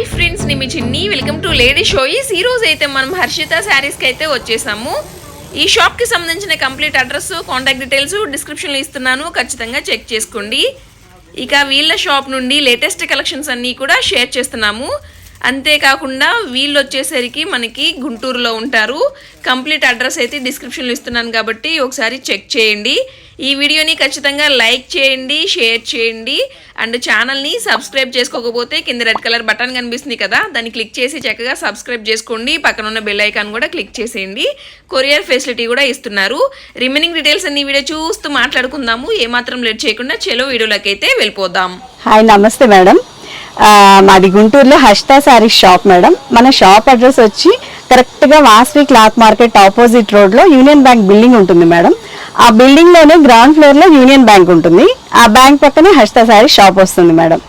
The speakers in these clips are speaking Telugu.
హాయ్ ఫ్రెండ్స్ నేను మీ చిన్ని. వెల్కమ్ టు లేడీ షోయిస్ ఈ రోజు అయితే మనం హర్షిత శారీస్కి అయితే వచ్చేసాము. ఈ షాప్కి సంబంధించిన కంప్లీట్ అడ్రస్ కాంటాక్ట్ డీటెయిల్స్ డిస్క్రిప్షన్లో ఇస్తున్నాను. ఖచ్చితంగా చెక్ చేసుకోండి. ఇక వీళ్ళ షాప్ నుండి లేటెస్ట్ కలెక్షన్స్ అన్నీ కూడా షేర్ చేస్తున్నాము. అంతేకాకుండా వీళ్ళు వచ్చేసరికి మనకి గుంటూరులో ఉంటారు. కంప్లీట్ అడ్రస్ అయితే డిస్క్రిప్షన్లో ఇస్తున్నాను కాబట్టి ఒకసారి చెక్ చేయండి. ఈ వీడియోని ఖచ్చితంగా లైక్ చేయండి షేర్ చేయండి. అండ్ ఛానల్ని సబ్స్క్రైబ్ చేసుకోకపోతే కింద రెడ్ కలర్ బటన్ కనిపిస్తుంది కదా దాన్ని క్లిక్ చేసి చక్కగా సబ్స్క్రైబ్ చేసుకోండి. పక్కన ఉన్న బెల్ ఐకాన్ కూడా క్లిక్ చేసేయండి. కొరియర్ ఫెసిలిటీ కూడా ఇస్తున్నారు. రిమైనింగ్ డీటెయిల్స్ అన్ని వీడియో చూస్తూ మాట్లాడుకుందాము. ఏమాత్రం లేట్ చేయకుండా చెలో వీడియోలోకి అయితే వెళ్ళిపోదాం. హాయ్ నమస్తే మేడం. మాది గుంటూరులో హర్షిత శారీస్ షాప్ మేడం. మన షాప్ అడ్రస్ వచ్చి కరెక్ట్గా వాస్వి క్లాత్ మార్కెట్ ఆపోజిట్ రోడ్లో యూనియన్ బ్యాంక్ బిల్డింగ్ ఉంటుంది మేడం. ఆ బిల్డింగ్లోనే గ్రౌండ్ ఫ్లోర్లో యూనియన్ బ్యాంక్ ఉంటుంది. ఆ బ్యాంక్ పక్కనే హర్షిత శారీస్ షాప్ వస్తుంది మేడం.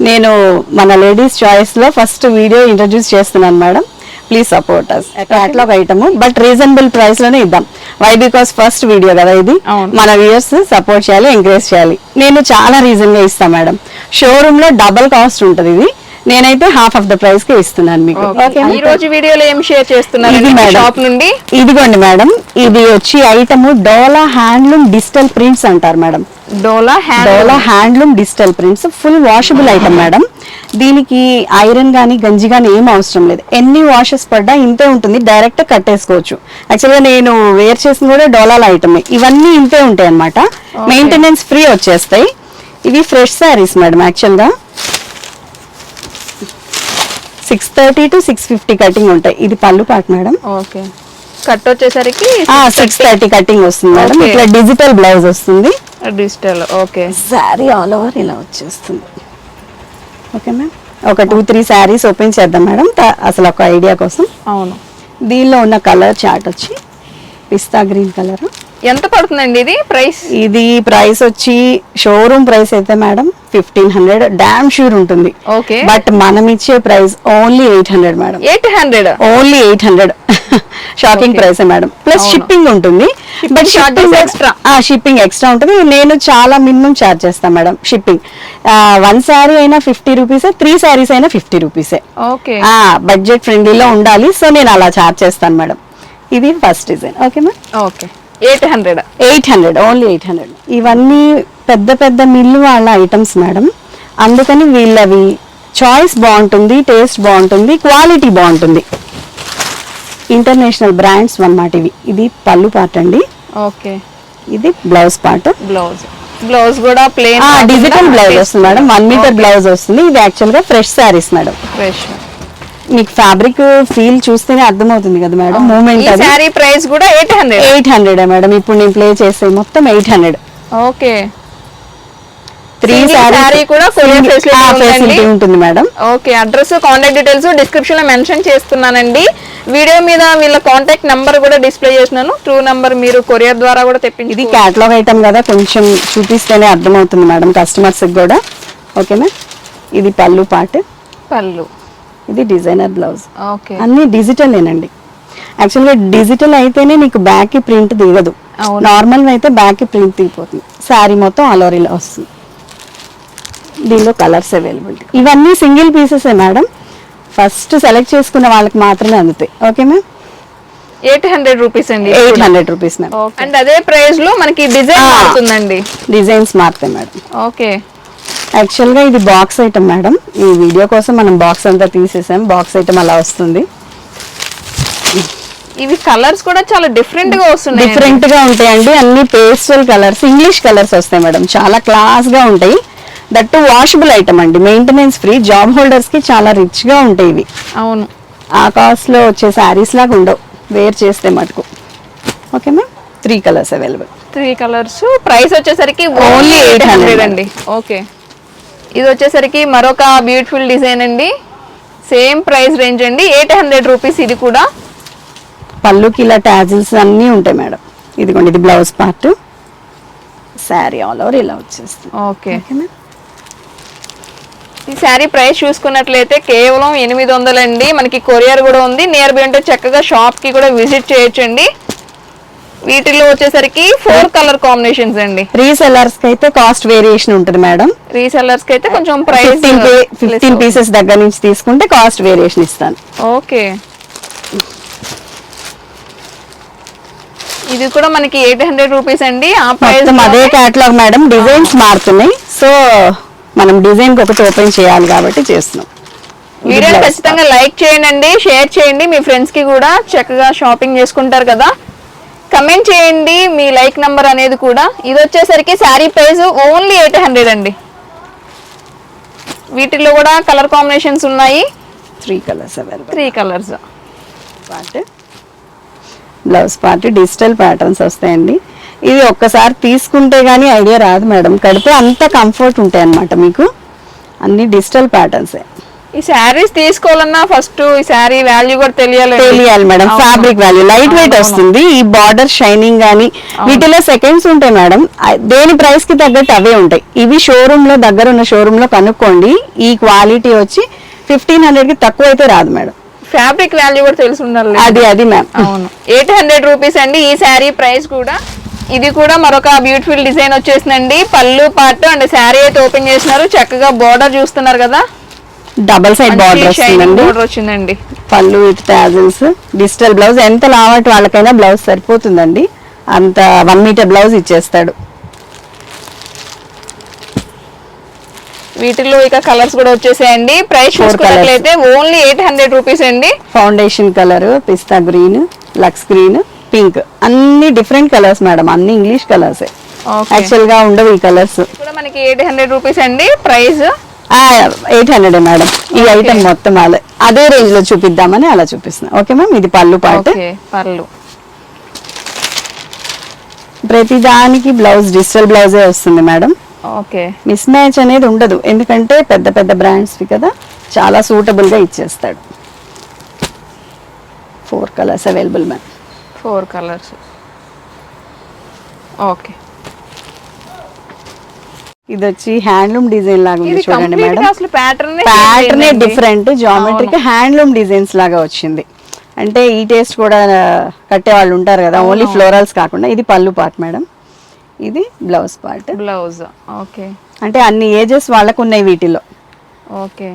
నేను మన లేడీస్ చాయిస్లో ఫస్ట్ వీడియో ఇంట్రడ్యూస్ చేస్తున్నాను madam. Please support us catalogue item but reasonable ప్రైస్లోనే ఇద్దాం. వై బికాస్ ఫస్ట్ వీడియో కదా ఇది. మన వ్యూయర్స్ సపోర్ట్ చేయాలి ఎంకరేజ్ చేయాలి. నేను చాలా రీజన్గా ఇస్తాను మేడం షోరూమ్లో డబల్ కాస్ట్ ఉంటుంది ఇది. నేనైతే హాఫ్ ఆఫ్ ద ప్రైస్కి ఇస్తున్నాను మీకు? ఈ రోజు వీడియోలో ఏం షేర్ చేస్తున్నారు. షాప్ నుండి? ఇదిగోండి మేడం. ఇది వచ్చి item Dola handloom digital prints అంటారు madam. Dola Dola handloom digital prints. Full washable item madam. దీనికి ఐరన్ గానీ గంజి గానీ ఏం అవసరం లేదు. ఎన్ని వాషెస్ పడ్డా ఇంతే ఉంటుంది. డైరెక్ట్ కట్టేసుకోవచ్చు యాక్చువల్గా నేను వేర్ చేసిన కూడా డోలాల ఐటమ్. ఇవన్నీ ఇంతే ఉంటాయి అన్నమాట మెయింటెనెన్స్ ఫ్రీ వచ్చేస్తాయి. ఇవి ఫ్రెష్ శారీస్ మేడం యాక్చువల్గా. Six thirty to six fifty cutting ఉంటాయి. ఇది పళ్ళు పాట మేడం. ఓకే. కట్ వచ్చేసరికి సిక్స్ థర్టీ కటింగ్ వస్తుంది మేడం. ఇట్లా డిజిటల్ బ్లౌజ్ వస్తుంది. Digital okay. Sari all over ఇలా వచ్చేస్తుంది. ఓకే మ్యామ్ ఒక టూ త్రీ శారీస్ ఓపెన్ చేద్దాం మేడం. అసలు ఒక ఐడియా కోసం. అవును. దీనిలో ఉన్న కలర్ చార్ట్ వచ్చి పిస్తా గ్రీన్ కలర్ ఎంత పడుతుందండి ఇది ప్రైస్? ఇది ప్రైస్ వచ్చి షోరూమ్ ప్రైస్ అయితే madam fifteen hundred damn sure ఉంటుంది. ఓకే. బట్ మనం ఇచ్చే price only eight hundred madam. Eight hundred? Only eight hundred. Shocking Okay. Price madam. Plus. Shipping ఉంటుంది. But shipping extra. Shipping extra ఉంటుంది. నేను చాలా మినిమం చార్జ్ చేస్తాను మేడం షిప్పింగ్. వన్ శారీ అయినా ఫిఫ్టీ రూపీసే త్రీ శారీస్ అయినా ఫిఫ్టీ రూపీసే. ఓకే. బడ్జెట్ ఫ్రెండ్లీలో ఉండాలి. సో నేను అలా చార్జ్ చేస్తాను మేడం. ఇది first design. Okay ma'am okay. Eight hundred. Eight hundred only eight hundred. ఇవన్నీ పెద్ద పెద్ద మిల్లు వాళ్ళ ఐటమ్స్ మేడం. అందుకని వీళ్ళవి చాయిస్ బాగుంటుంది టేస్ట్ బాగుంటుంది క్వాలిటీ బాగుంటుంది. ఇంటర్నేషనల్ బ్రాండ్స్ అన్నమాట ఇవి. ఇది పళ్ళు పార్ట్ అండి. ఓకే. ఇది బ్లౌజ్ పార్ట్. బ్లౌజ్. బ్లౌజ్ కూడా ప్లేన్ డిజిటల్ బ్లౌజ్ వస్తుంది మేడం. వన్ మీటర్ బ్లౌజ్ వస్తుంది. ఇది యాక్చువల్గా ఫ్రెష్ శారీస్ మేడం. ఫ్రెష్. మీకు ఫ్యాబ్రిక్ ఫీల్ చూస్తేనే అర్థమవుతుంది కదా మేడం మూమెంట్ అది. శారీ ప్రైస్ కూడా eight hundred eight hundred madam ఇప్పుడు నేను ప్లే చేస్తే మొత్తం eight hundred okay. Three saree కూడా ఉందండి. ఫెసిలిటీ ఉంటుంది madam. Okay address contact details డిస్క్రిప్షన్లో మెన్షన్ చేస్తున్నానండి. వీడియో మీద వీళ్ళ కాంటాక్ట్ నంబర్ కూడా డిస్ప్లే చేసినాను ట్రూ నంబర్ మీరు కొరియర్ ద్వారా కూడా తెప్పించి ఇది క్యాటలాగ్ ఐటమ్ కదా కొంచెం చూపిస్తేనే అర్థమవుతుంది మేడం కస్టమర్స్ కూడా. ఓకేనా ఇది పళ్ళు పార్ట్ పళ్ళు. ఇది డిజైనర్ బ్లౌజ్. ఓకే. అన్ని డిజిటలేనండి యాక్చువల్గా డిజిటల్ అయితేనే మీకు బ్యాక్ ప్రింట్ దిగదు. నార్మల్ అయితే బ్యాక్ ప్రింట్ దిగిపోతుంది. శారీ మొత్తం అలోరీలో వస్తుంది. దీనిలో కలర్స్ అవైలబిలిటీ ఇవన్నీ single pieces madam first select చేసుకున్న వాళ్ళకి మాత్రమే అందుతాయి. Okay ma'am eight hundred rupees అండి. ఎయిట్ హండ్రెడ్ రూపీస్ అండ్ అదే ప్రైస్లో మనకి డిజైన్. మారుతుందండి. డిజైన్స్ మారుతాయి మేడం ఓకే యాక్చువల్గా ఇది బాక్స్ ఐటమ్ మేడం ఈ వీడియో కోసం మనం బాక్స్ అంతా తీసేసాం. బాక్స్ ఐటమ్ అలా వస్తుంది. ఇవి కలర్స్ కూడా చాలా డిఫరెంట్గా వస్తున్నాయి డిఫరెంట్గా ఉంటాయండి. అన్ని పేస్టల్ కలర్స్ ఇంగ్లీష్ కలర్స్ వస్తాయి మేడం చాలా క్లాస్గా ఉంటాయి. దట్టు వాషబుల్ ఐటమ్ అండి. మెయింటెనెన్స్ ఫ్రీ జాబ్ హోల్డర్స్కి చాలా రిచ్గా ఉంటాయి ఇవి. అవును. ఆ కాస్ట్లో వచ్చే శారీస్ లాగా ఉండవు. వేర్ చేస్తే మటుకు. Okay ma'am three colours available three colours price వచ్చేసరికి ఓన్లీ ఎయిట్ 800 హండ్రెడ్ అండి. ఓకే ఇది వచ్చేసరికి మరొక బ్యూటిఫుల్ డిజైన్ అండి. సేమ్ ప్రైస్ రేంజ్ అండి. ఎయిట్ హండ్రెడ్ రూపీస్ ఇది కూడా. పళ్ళుకి ఇలా టాజిల్స్ అన్నీ ఉంటాయి మేడం. ఇదిగోండి ఇది blouse part sari all over ఇలా వచ్చేస్తుంది. ఓకే ఈ శారీ ప్రైస్ చూసుకున్నట్లయితే కేవలం ఎనిమిది వందలండి. మనకి కొరియర్ కూడా ఉంది. నియర్ బై ఉంటే చక్కగా షాప్కి కూడా విజిట్ చేయొచ్చండి. వీటిలో వచ్చేసరికి ఫోర్ కలర్ కాంబినేషన్స్ అండి. రీసెల్లర్స్కి అయితే కాస్ట్ వేరియేషన్ ఉంటుంది మేడం. రీసెల్లర్స్కి అయితే కొంచెం ప్రైస్ ఫిఫ్టీన్ పీసెస్ దగ్గర నుంచి తీసుకుంటే కాస్ట్ వేరియేషన్ ఇస్తాను. ఓకే. ఇది కూడా మనకి ఎయిట్ హండ్రెడ్ రూపీస్ అండి. ఆ ప్రైస్ అదే కేటలాగ్ మేడం. డిజైన్స్ మారుతున్నాయి. సో మనం డిజైన్ ఒకటి ఓపెన్ చేయాలి కాబట్టి చేస్తున్నాం. వీడియోని blouse ఖచ్చితంగా లైక్ చేయండి షేర్ చేయండి. మీ ఫ్రెండ్స్కి కూడా చక్కగా షాపింగ్ చేసుకుంటారు కదా. కమెంట్ చేయండి మీ లైక్ నంబర్ అనేది కూడా. ఇది వచ్చేసరికి sari price only eight hundred అండి. వీటిలో కూడా కలర్ కాంబినేషన్స్ ఉన్నాయి. Three colours available three colours part blouse part digital patterns వస్తాయండి. ఇది ఒక్కసారి తీసుకుంటే గానీ ఐడియా రాదు మేడం. కడితే అంత కంఫర్ట్ ఉంటాయి అన్నమాట మీకు. అన్ని డిజిటల్ ప్యాటర్న్స్ ఈ శారీస్ తీసుకోవాలన్నా ఫస్ట్ ఈ శారీ వాల్యూ కూడా తెలియాలి తెలియాలి madam. Fabric value light weight వస్తుంది ఈ బార్డర్ షైనింగ్ గానీ వీటిలో సెకండ్స్ ఉంటాయి మేడం. దేని ప్రైస్కి తగ్గట్టు అవే ఉంటాయి. ఇవి షోరూమ్లో దగ్గర ఉన్న షోరూమ్లో కనుక్కోండి ఈ క్వాలిటీ వచ్చి ఫిఫ్టీన్ హండ్రెడ్కి తక్కువ అయితే రాదు మేడం. ఫ్యాబ్రిక్ వాల్యూ కూడా తెలిసి ఉండాలి అది అది మ్యామ్ అవును. ఎయిట్ హండ్రెడ్ రూపీస్ అండి ఈ శారీ ప్రైస్ కూడా. ఇది కూడా మరొక బ్యూటిఫుల్ డిజైన్ వచ్చేసిందండి. పళ్ళు పార్ట్ అండ్ శారీ అయితే ఓపెన్ చేసినారు. చక్కగా బోర్డర్ చూస్తున్నారు కదా. డబల్ సైడ్ బార్డర్ వస్తుందండి. బోర్డర్ వచ్చిందండి. పళ్ళు విత్ టాజిల్స్ డిజిటల్ బ్లౌజ్ ఎంత లావట్ వాళ్ళకైనా బ్లౌజ్ సరిపోతుందండి. అంత వన్ మీటర్ బ్లౌజ్ ఇచ్చేస్తాడు. వీటిలో ఇక కలర్స్ కూడా వచ్చేసాయండి. ప్రైస్ చూసుకున్నట్లయితే ఓన్లీ ఎయిట్ హండ్రెడ్ రూపీస్ అండి. ఫౌండేషన్ కలర్ పిస్తా గ్రీన్ లక్స్ గ్రీన్ పింక్ అన్ని డిఫరెంట్ కలర్స్ మేడం అన్ని ఇంగ్లీష్ కలర్స్ యాక్చువల్గా ఉండవు ఈ కలర్స్ కూడా మనకి ఎయిట్ హండ్రెడ్ రూపీస్ అండి. Price eight hundred madam. ఈ. ఐటమ్ మొత్తం అలా అదే రేంజ్లో చూపిద్దామని అలా చూపిస్తున్నా. ఓకే మ్యామ్ ఇది పళ్ళు పాట. పర్లు ప్రతి దానికి బ్లౌజ్ డిజిటల్ బ్లౌజే వస్తుంది మేడం. ఓకే మిస్ మ్యాచ్ అనేది ఉండదు. ఎందుకంటే పెద్ద పెద్ద బ్రాండ్స్ కదా చాలా సూటబుల్గా ఇచ్చేస్తాడు. Four colours available ma'am four colours okay ఇది వచ్చి హ్యాండ్లూమ్ డిజైన్ లాగా ఉంది చూడండి madam. Pattern pattern different geometric handloom designs లాగా వచ్చింది. అంటే ఈ టేస్ట్ కూడా కట్టే వాళ్ళు ఉంటారు కదా ఓన్లీ ఫ్లోరల్స్ కాకుండా ఇది పళ్ళు పార్ట్ మేడం. ఇది బ్లౌజ్ పార్ట్ బ్లౌజ్ ఓకే. అంటే అన్ని ఏజెస్ వాళ్ళకు ఉన్నాయి వీటిలో. ఓకే.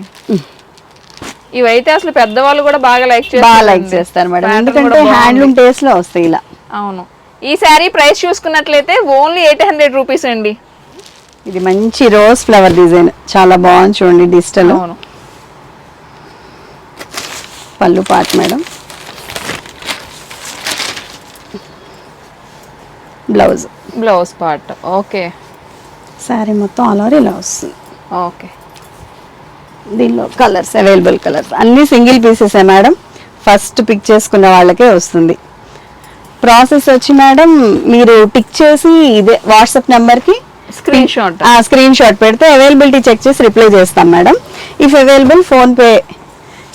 ఇవైతే అసలు పెద్దవాళ్ళు కూడా బాగా లైక్ చేస్తారు బాగా లైక్ చేస్తారు మేడం. ఎందుకంటే హ్యాండ్లూమ్ టేస్ట్లో వస్తాయి ఇలా. అవును. ఈ శారీ ప్రైస్ చూసుకున్నట్లయితే ఓన్లీ ఎయిట్ హండ్రెడ్ రూపీస్ అండి. ఇది మంచి రోజ్ ఫ్లవర్ డిజైన్. చాలా బాగుంది చూడండి డిజిటల్. పళ్ళు part madam. Blouse. Blouse part. Okay. Sari మొత్తం ఆల్ ఓవర్ ఇలా వస్తుంది. ఓకే. దీనిలో కలర్స్ అవైలబుల్ కలర్స్. అన్ని single pieces madam? First pick చేసుకున్న వాళ్ళకే వస్తుంది. ప్రాసెస్ వచ్చి మేడం మీరు పిక్ చేసి ఇదే వాట్సాప్ నెంబర్కి స్క్రీన్ షాట్. స్క్రీన్ షాట్ పెడితే అవైలబిలిటీ చెక్ చేసి రిప్లై చేస్తాం మేడం. ఇఫ్ అవైలబుల్ ఫోన్పే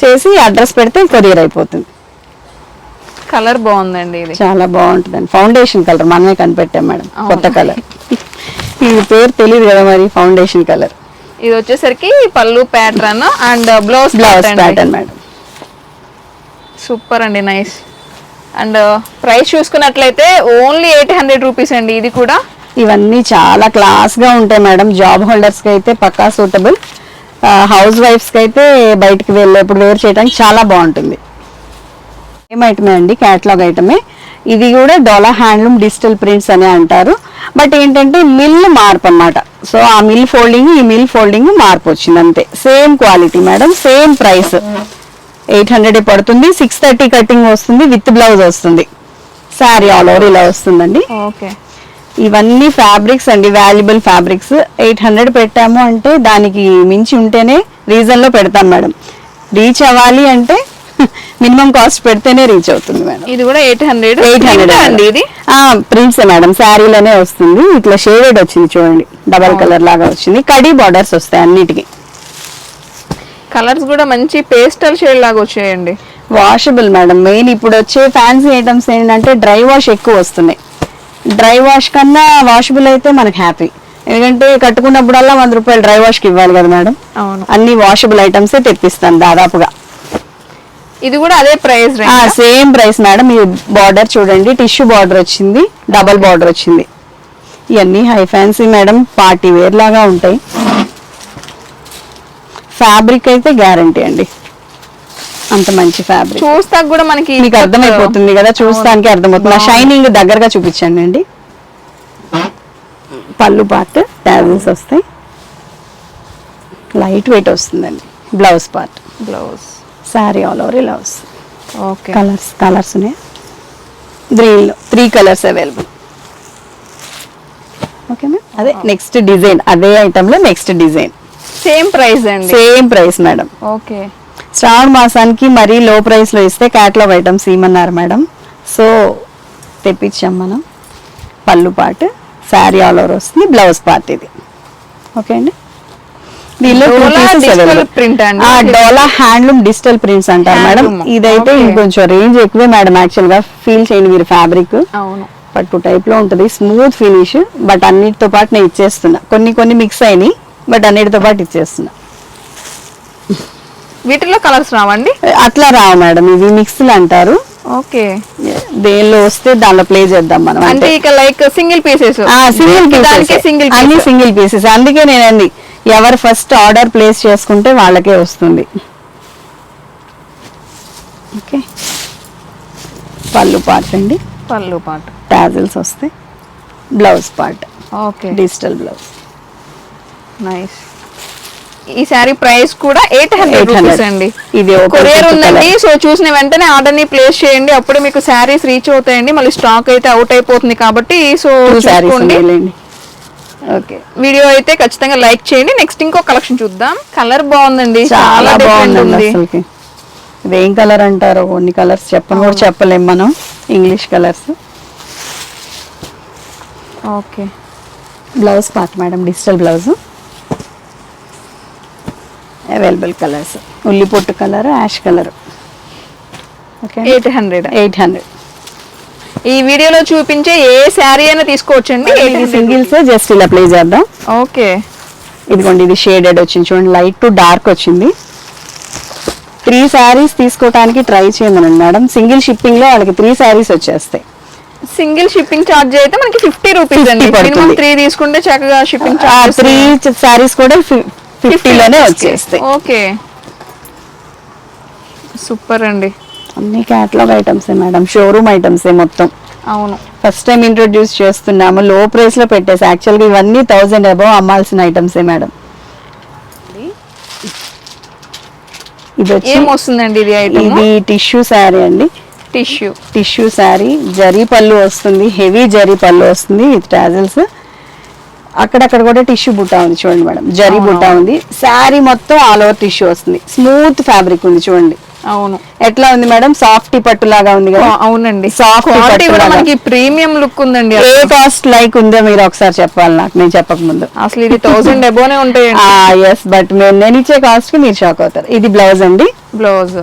చేసి అడ్రస్ పెడితే కొరియర్ అయిపోతుంది. కలర్ బాగుందండి ఇది. చాలా బాగుంటుందండి. ఫౌండేషన్ కలర్ మనమే కనిపెట్టాం మేడం. కొత్త కలర్ ఈ పేరు తెలియదు కదా మరి ఫౌండేషన్ కలర్ ఇది వచ్చేసరికి పళ్ళు pattern and blouse blouse pattern madam. Super అండి నైస్ అండ్ ప్రైస్ చూసుకున్నట్లయితే ఓన్లీ ఎయిట్ హండ్రెడ్ రూపీస్ అండి ఇది కూడా. ఇవన్నీ చాలా క్లాస్గా ఉంటాయి మేడం. జాబ్ హోల్డర్స్కి అయితే పక్కా సూటబుల్ హౌస్ వైఫ్స్కి అయితే బయటికి వెళ్ళేప్పుడు వేరు చేయడానికి చాలా బాగుంటుంది. ఏం ఐటమే అండి క్యాటలాగ్ ఐటమే ఇది కూడా డోలా హ్యాండ్లూమ్ డిజిటల్ ప్రింట్స్ అని అంటారు. బట్ ఏంటంటే మిల్ మార్పు అన్నమాట. సో ఆ మిల్ ఫోల్డింగ్ ఈ మిల్ ఫోల్డింగ్ మార్పు వచ్చింది అంతే. Same quality madam same price eight hundred పడుతుంది సిక్స్ థర్టీ కటింగ్ వస్తుంది విత్ బ్లౌజ్ వస్తుంది. శారీ ఆల్ ఓవర్ ఇలా వస్తుందండి. ఓకే ఇవన్నీ ఫ్యాబ్రిక్స్ అండి వాల్యుబుల్ ఫ్యాబ్రిక్స్. ఎయిట్ హండ్రెడ్ పెట్టాము అంటే దానికి మించి ఉంటేనే రీజన్లో పెడతాం మేడం. రీచ్ అవ్వాలి అంటే మినిమం కాస్ట్ పెడితేనే రీచ్ అవుతుంది మేడం. ఇది కూడా ఎయిట్ హండ్రెడ్? ఎయిట్ హండ్రెడ్ అండి ఇది? Prints madam. శారీలోనే వస్తుంది. ఇట్లా షేడెడ్ వచ్చింది చూడండి. డబల్ కలర్ లాగా వచ్చింది. కడీ బార్డర్స్ వస్తాయి అన్నిటికీ. కలర్స్ కూడా మంచి పేస్టల్ షేడ్ లాగా వచ్చాయండి. Washable madam. మెయిన్ ఇప్పుడు వచ్చే ఫ్యాన్సీ ఐటమ్స్ ఏంటంటే డ్రై వాష్ ఎక్కువ వస్తున్నాయి. డ్రై వాష్ కన్నా వాషబుల్ అయితే మనకు హ్యాపీ ఎందుకంటే కట్టుకున్నప్పుడల్లా వంద రూపాయలు డ్రై వాష్కి ఇవ్వాలి కదా మేడం? అన్ని వాషబుల్ ఐటమ్సే తెప్పిస్తాను దాదాపుగా. ఇది కూడా అదే ప్రైస్ సేమ్ ప్రైస్ మేడం. ఈ బార్డర్ చూడండి టిష్యూ బార్డర్ వచ్చింది డబల్ బార్డర్ వచ్చింది. ఇవన్నీ high fancy madam party wear లాగా ఉంటాయి. ఫ్యాబ్రిక్ అయితే గ్యారంటీ అండి. అంత మంచి ఫ్యాబ్రిక్ చూస్తా కూడా మనకి మీకు అర్థమైపోతుంది కదా చూస్తానికి అర్థమవుతుంది. ఆ షైనింగ్ దగ్గరగా చూపించండి అండి. పళ్ళు పార్ట్ ట్యాజల్స్ వస్తాయి. లైట్ వెయిట్ వస్తుందండి. Blouse part. Blouse. Sari all over ఇలా వస్తుంది. ఓకే. కలర్స్ కలర్స్ ఉన్నాయి. గ్రీన్లో three colours available. Okay ma'am? అదే నెక్స్ట్ డిజైన్ అదే ఐటెంలో నెక్స్ట్ డిజైన్ సేమ్ ప్రైస్ అండి. Same price madam okay. Shravana మాసానికి మరీ లో ప్రైస్లో ఇస్తే క్యాటలాగ్ ఐటమ్స్ ఇమ్మన్నారు మేడం. సో తెప్పించాం మనం. పళ్ళు పాటు శారీ ఆల్ ఓవర్ వస్తుంది బ్లౌజ్ పార్ట్ ఇది. ఓకే అండి? డోలా హ్యాండ్లూమ్ డిజిటల్ ప్రింట్స్ అంటారు మేడం. ఇదైతే. ఇంకొంచెం రేంజ్ ఎక్కువే మేడం యాక్చువల్గా ఫీల్ చేయండి మీరు ఫ్యాబ్రిక్ పట్టు టైప్లో ఉంటుంది స్మూత్ ఫినిష్ బట్ అన్నిటితో పాటు నేను ఇచ్చేస్తున్నా. కొన్ని కొన్ని మిక్స్ అయినాయి బట్ అన్నిటితో పాటు ఇచ్చేస్తున్నా. వీటిలో కలర్స్ రావండి? అట్లా రావు మేడం ఇవి మిక్స్లు అంటారు. ఓకే. దేనిలో వస్తే దానిలో ప్లే చేద్దాం మనం అంటే ఇక లైక్ సింగిల్ పీసెస్ సింగిల్ దానికి సింగిల్ అన్ని సింగిల్ పీసెస్ అందుకే నేను అంది ఎవరు ఫస్ట్ ఆర్డర్ ప్లేస్ చేసుకుంటే వాళ్ళకే వస్తుంది. ఓకే. పళ్ళు పార్ట్ అండి. పళ్ళు పాట టాజిల్స్ వస్తాయి blouse part okay. Digital blouse nice ఈ శారీ ప్రైస్ కూడా ఎయిట్ హండ్రెడ్ 800. రూపీస్ అండి ఇది కొరియర్ ఉందండి. సో చూసిన వెంటనే ఆర్డర్ని ప్లేస్ చేయండి. అప్పుడు మీకు శారీస్ రీచ్ అవుతాయండి. మళ్ళీ స్టాక్ అయితే అవుట్ అయిపోతుంది కాబట్టి సో చూసుకోండి. ఓకే. వీడియో అయితే ఖచ్చితంగా లైక్ చేయండి. నెక్స్ట్ ఇంకో కలెక్షన్ చూద్దాం. కలర్ బాగుందండి. చాలా అసలుకి. ఇది కలర్ అంటారో కొన్ని కలర్స్ చెప్పని కూడా చెప్పలేం మనం. English colours. Okay. Blouse part madam digital blouse. Available colours ఉల్లి పొట్టు colour ash colour okay eight hundred? Eight hundred. ఈ వీడియోలో చూపించే ఏ శారీ అయినా తీసుకోవచ్చండి. సింగిల్స్ జస్ట్ ఇలా ప్లే చేద్దాం. ఓకే. ఇదిగోండి ఇది షేడెడ్ వచ్చింది. చూడండి లైట్ టు డార్క్ వచ్చింది. త్రీ శారీస్ తీసుకోవడానికి ట్రై చేయమనండి మేడం. సింగిల్ షిప్పింగ్లో వాళ్ళకి త్రీ శారీస్ వచ్చేస్తాయి. సింగిల్ షిప్పింగ్ ఛార్జ్ అయితే మనకి ఫిఫ్టీ రూపీస్ అండి. 50 పడుతుంది. మినిమం త్రీ తీసుకుంటే చక్కగా షిప్పింగ్ ఛార్జ్ త్రీ శారీస్ కూడా ఫిఫ్టీలోనే వచ్చేస్తాయి. ఓకే. సూపర్ అండి. అన్ని క్యాటలాగ్ ఐటమ్సే మేడం. షోరూమ్ ఐటమ్సే మొత్తం. అవును. ఫస్ట్ టైం ఇంట్రొడ్యూస్ చేస్తున్నాము. లో ప్రైస్లో పెట్టేసి యాక్చువల్గా ఇవన్నీ థౌజండ్ అబౌవ్ అమ్మాల్సిన ఐటమ్సే మేడం. ఇది ఇది ఇది టిష్యూ శారీ అండి. టిష్యూ టిష్యూ శారీ జరీ పళ్ళు వస్తుంది. హెవీ జరీ పళ్ళు వస్తుంది. విత్ టాజిల్స్ అక్కడక్కడ కూడా టిష్యూ బుట్ట ఉంది చూడండి మేడం. జరీ బుట్ట ఉంది. శారీ మొత్తం ఆల్ ఓవర్ టిష్యూ వస్తుంది. స్మూత్ ఫ్యాబ్రిక్ ఉంది చూడండి. అవును. ఎట్లా ఉంది మేడం? సాఫ్ట్ పట్టు లాగా ఉంది కదా? అవునండి. లాగా. మనకి ప్రీమియం లుక్ ఉందండి ఏ కాస్ట్ లైక్ ఉందో మీరు ఒకసారి చెప్పాలి నాకు. నేను చెప్పక ముందు. అసలు ఇది థౌసండ్ అబోనే ఉంటాయండి. ఎస్ బట్ నేను ఇచ్చే కాస్ట్కి మీరు షాక్ అవుతారు. ఇది బ్లౌజ్ అండి? బ్లౌజ్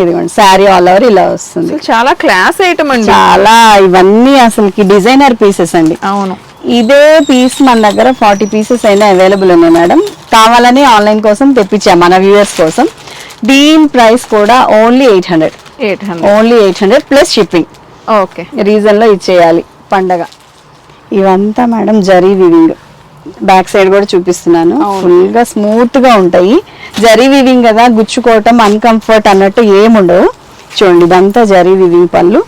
ఇదిగోండి శారీ ఆల్ ఓవర్ ఇలా వస్తుంది. అసలు చాలా క్లాస్ ఐటమ్ అండి. చాలా ఇవన్నీ అసలుకి డిజైనర్ పీసెస్ అండి. అవును. ఇదే పీస్ మన దగ్గర ఫార్టీ పీసెస్ అయినా అవైలబుల్ ఉన్నాయి మేడం కావాలని ఆన్లైన్ కోసం తెప్పించాం మన వ్యూవర్స్ కోసం. దీని ప్రైస్ కూడా only eight hundred eight hundred only eight hundred plus shipping okay రీజన్లో ఇచ్చేయాలి పండగ. ఇవంతా మేడం జరీ వివింగ్ బ్యాక్ సైడ్ కూడా చూపిస్తున్నాను. ఫుల్గా స్మూత్గా ఉంటాయి. జరీ వివింగ్ కదా గుచ్చుకోవటం అన్కంఫర్ట్ అన్నట్టు ఏముండవు. చూడండి ఇదంతా జరీ వివింగ్ పళ్ళు.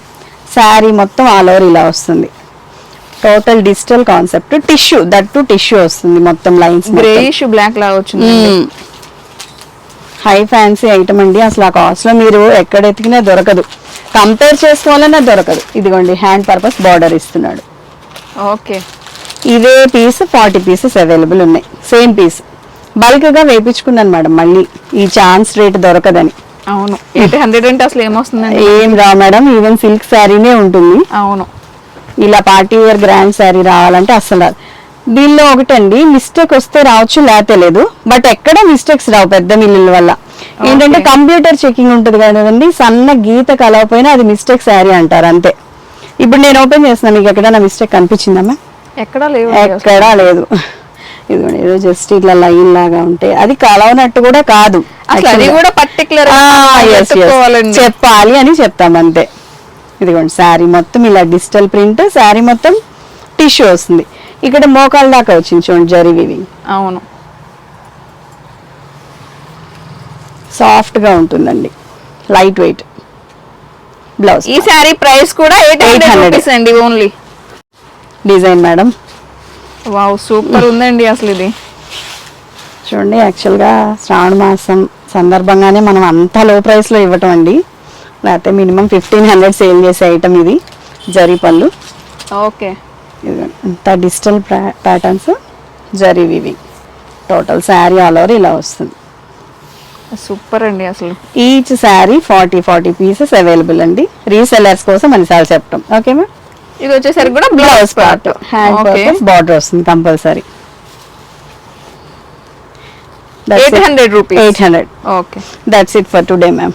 శారీ మొత్తం ఆల్ ఓవర్ ఇలా వస్తుంది. Total digital concept tissue that to tissue వస్తుంది మొత్తం లైన్స్ గ్రేయిష్ బ్లాక్ లాగా వచ్చింది హై ఫ్యాన్సీ ఐటమ్ అండి అసలు ఆ కాస్ట్లో మీరు ఎక్కడ ఎతికినా దొరకదు. కంపేర్ చేసుకోవాలన్నా దొరకదు. ఇదిగోండి హ్యాండ్ పర్పస్ బార్డర్ ఇస్తున్నాడు. ఓకే ఇవే పీస్ ఫార్టీ పీసెస్ అవైలబుల్ ఉన్నాయి. సేమ్ పీస్ బల్క్గా వేపించుకున్నాను మేడం మళ్ళీ. ఈ ఛాన్స్ రేట్ దొరకదని. అవును. ఎయిట్ హండ్రెడ్ అంటే అసలు ఏమొస్తుందండి? ఏం రా మేడం ఈవెన్ సిల్క్ శారీనే ఉంటుంది. అవును. ఇలా పార్టీ వేర్ గ్రాండ్ శారీ రావాలంటే అస్సలు రాదు. దీనిలో ఒకటండి మిస్టేక్ వస్తే రావచ్చు లేతే లేదు. బట్ ఎక్కడ మిస్టేక్స్ రావు పెద్ద మిల్లుల వల్ల. ఏంటంటే కంప్యూటర్ చెకింగ్ ఉంటుంది కదండి సన్న గీత కలవపోయినా అది మిస్టేక్ శారీ అంటారు అంతే. ఇప్పుడు నేను ఓపెన్ చేస్తున్నా మీకు ఎక్కడైనా మిస్టేక్ కనిపించిందమ్మా ఎక్కడా లేవు ఎక్కడా లేదు. ఇదిగోండి ఏదో జస్ట్ ఇట్లా లైన్ లాగా ఉంటే. అది కలవనట్టు కూడా కాదు అసలు. కూడా పర్టికులర్. చెప్పాలి అని చెప్తాం అంతే. ఇదిగోండి శారీ మొత్తం ఇలా డిజిటల్ ప్రింట్ శారీ మొత్తం టిష్యూ వస్తుంది. ఇక్కడ మోకాల దాకా వచ్చింది చూడండి జరీ వివింగ్ అవును. సాఫ్ట్గా ఉంటుందండి. Light weight. బ్లౌజ్. ఈ శారీ ప్రైస్ కూడా ఎయిట్ హండ్రెడ్ 800. రూపీస్ అండి only. Design madam. Wow super ఉందండి అసలు ఇది. చూడండి యాక్చువల్గా శ్రావణ మాసం సందర్భంగానే మనం అంత లో ప్రైస్లో ఇవ్వటం అండి. లేకపోతే మినిమం ఫిఫ్టీన్ హండ్రెడ్ సేల్ చేసే ఐటమ్ ఇది జరీ పళ్ళు. ఓకే. అంతా డిజిటల్ ప్యాటర్న్స్ జరీ వివి. టోటల్ శారీ ఆల్ ఓవర్ ఇలా వస్తుంది. సూపర్ అండి అసలు. Each sari forty forty pieces available అండి. రీసెలర్స్ కోసం అన్నిసార్లు చెప్తాం ఓకే మ్యామ్? ఇది వచ్చేసరికి కూడా బ్లౌజ్ పార్ట్ హ్యాండ్ బార్డర్ వస్తుంది compulsory. Eight hundred rupees. Eight hundred. Okay. That's it for today ma'am